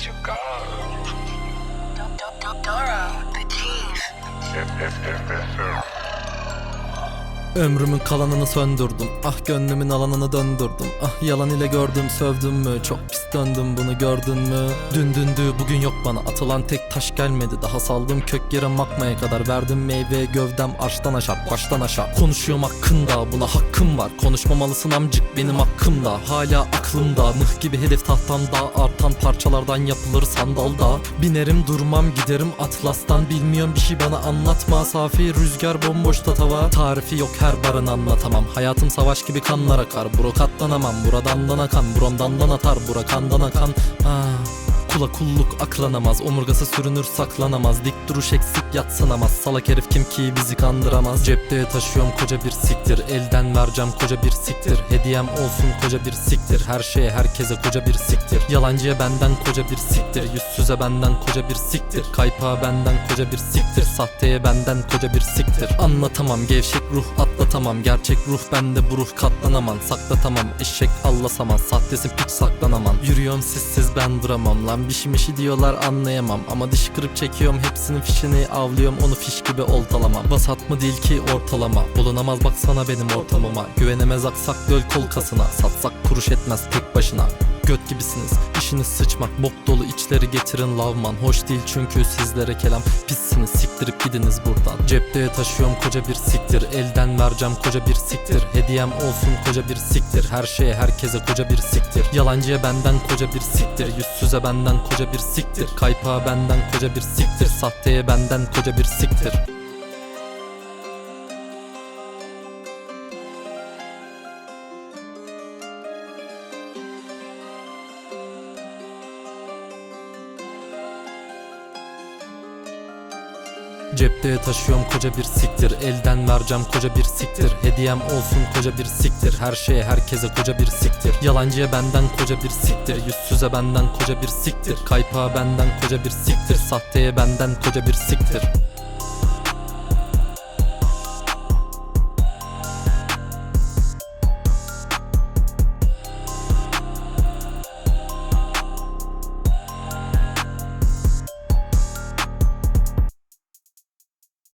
let you go. Doro, the thief. Ömrümün kalanını söndürdüm. Ah gönlümün alanını döndürdüm. Ah yalan ile gördüm sövdüm mü? Çok pis döndüm bunu gördün mü? Dün dündü bugün yok bana. Atılan tek taş gelmedi. Daha saldım kök yere makmaya kadar. Verdim meyve gövdem arştan aşağı Baştan aşağı Konuşuyorum hakkında buna hakkım var. Konuşmamalısın amcık benim hakkımda. Hala aklımda Mıh gibi hedef tahtamda. Artan parçalardan yapılır sandalda. Binerim durmam giderim atlastan. Bilmiyorum bir şey bana anlatma. Safi rüzgar bomboş tatava. Tarifi yok her barın anlatamam. Hayatım savaş gibi kanlar akar. Bro katlanamam. Buradan dan akan. Bromdan dan atar. Bura kandan akan. Ah. Kula kulluk aklanamaz Omurgası sürünür saklanamaz. Dik duruş eksik yatsınamaz Salak herif kim ki bizi kandıramaz. Cepte taşıyorum koca bir siktir. Elden vereceğim koca bir siktir. Hediyem olsun koca bir siktir. Her şeye herkese koca bir siktir. Yalancıya benden koca bir siktir. Yüzsüze benden koca bir siktir. Kaypağa benden koca bir siktir. Sahteye benden koca bir siktir. Anlatamam gevşek ruh atlatamam Gerçek ruh bende bu ruh katlanamam. Saklatamam eşek allasamaz Sahtesin piç saklanamam. Yürüyorum sizsiz ben duramam. Lan Bir şey mişi diyorlar anlayamam. Ama diş kırıp çekiyorum hepsinin fişini Avlıyorum. Onu fiş gibi oltalamam. Vasat mı değil ki ortalama? Bulunamaz baksana benim ortamıma. Güvenemez aksak göl kol kasına Satsak kuruş etmez tek başına Göt gibisiniz. İşiniz sıçmak Bok dolu içleri getirin lavman. Hoş değil çünkü sizlere kelam. Pissiniz siktirip gidiniz buradan. Cepte taşıyorum koca bir siktir. Elden vereceğim koca bir siktir. Hediyem olsun koca bir siktir. Her şeye herkese koca bir siktir. Yalancıya benden koca bir siktir. Yüzsüze benden koca bir siktir. Kaypağa benden koca bir siktir. Sahteye benden koca bir siktir Cepte taşıyorum koca bir siktir. Elden vereceğim koca bir siktir. Hediyem olsun koca bir siktir. Her şeye herkese koca bir siktir. Yalancıya benden koca bir siktir. Yüzsüze benden koca bir siktir. Kaypağa benden koca bir siktir. Sahteye benden koca bir siktir